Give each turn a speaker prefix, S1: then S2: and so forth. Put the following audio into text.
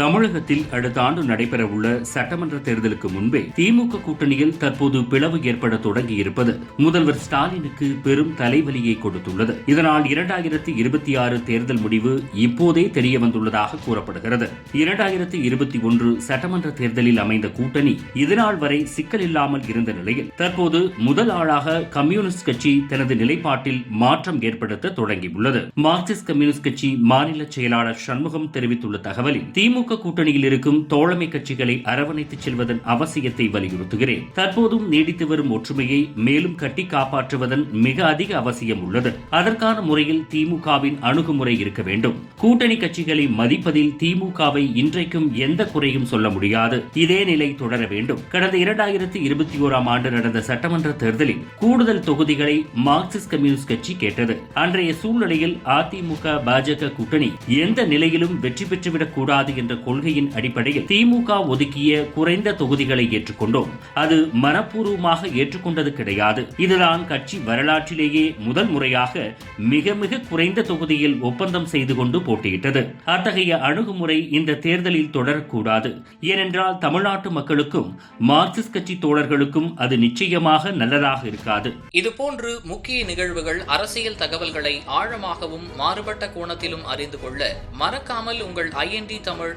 S1: தமிழகத்தில் அடுத்த ஆண்டு நடைபெறவுள்ள சட்டமன்ற தேர்தலுக்கு முன்பே திமுக கூட்டணியில் தற்போது பிளவு ஏற்பட தொடங்கியிருப்பது முதல்வர் ஸ்டாலினுக்கு பெரும் தலைவலியை கொடுத்துள்ளது. இதனால் இரண்டாயிரத்தி இருபத்தி ஆறு தேர்தல் முடிவு இப்போதே தெரிய வந்துள்ளதாக கூறப்படுகிறது. இரண்டாயிரத்தி இருபத்தி ஒன்று சட்டமன்ற தேர்தலில் அமைந்த கூட்டணி இதுநாள் வரை சிக்கல் இல்லாமல் இருந்த நிலையில் தற்போது முதல் ஆளாக கம்யூனிஸ்ட் கட்சி தனது நிலைப்பாட்டில் மாற்றம் ஏற்படுத்த தொடங்கியுள்ளது. மார்க்சிஸ்ட் கம்யூனிஸ்ட் கட்சி மாநில செயலாளர் சண்முகம் தெரிவித்துள்ள தகவலில் திமுக கூட்டணியில் இருக்கும் தோழமை கட்சிகளை அரவணைத்துச் செல்வதன் அவசியத்தை வலியுறுத்துகிறேன். தற்போதும் நீடித்து வரும் ஒற்றுமையை மேலும் கட்டி காப்பாற்றுவதன் மிக அதிக அவசியம் உள்ளது. அதற்கான முறையில் திமுகவின் அணுகுமுறை இருக்க வேண்டும். கூட்டணி கட்சிகளை மதிப்பதில் திமுகவை இன்றைக்கும் எந்த குறையும் சொல்ல முடியாது. இதே நிலை தொடர வேண்டும். கடந்த இரண்டாயிரத்தி இருபத்தி ஓராம் ஆண்டு நடந்த சட்டமன்ற தேர்தலில் கூடுதல் தொகுதிகளை மார்க்சிஸ்ட் கம்யூனிஸ்ட் கட்சி கேட்டது. அன்றைய சூழ்நிலையில் அதிமுக பாஜக கூட்டணி எந்த நிலையிலும் வெற்றி பெற்றுவிடக் கூடாது என்ற கொள்கையின் அடிப்படையில் திமுக ஒதுக்கிய குறைந்த தொகுதிகளை ஏற்றுக்கொண்டோம். அது மனப்பூர்வமாக ஏற்றுக்கொண்டது கிடையாது. இதுதான் கட்சி வரலாற்றிலேயே முதல் முறையாக மிக மிக குறைந்த தொகுதியில் ஒப்பந்தம் செய்து கொண்டு போட்டியிட்டது. அத்தகைய அணுகுமுறை இந்த தேர்தலில் தொடரக்கூடாது. ஏனென்றால் தமிழ்நாட்டு மக்களுக்கும் மார்க்சிஸ்ட் கட்சி தோழர்களுக்கும் அது நிச்சயமாக நல்லதாக இருக்காது.
S2: இதுபோன்று முக்கிய நிகழ்வுகள் அரசியல் தகவல்களை ஆழமாகவும் மாறுபட்ட கோணத்திலும் அறிந்து கொள்ள மறக்காமல் உங்கள் IND Tamil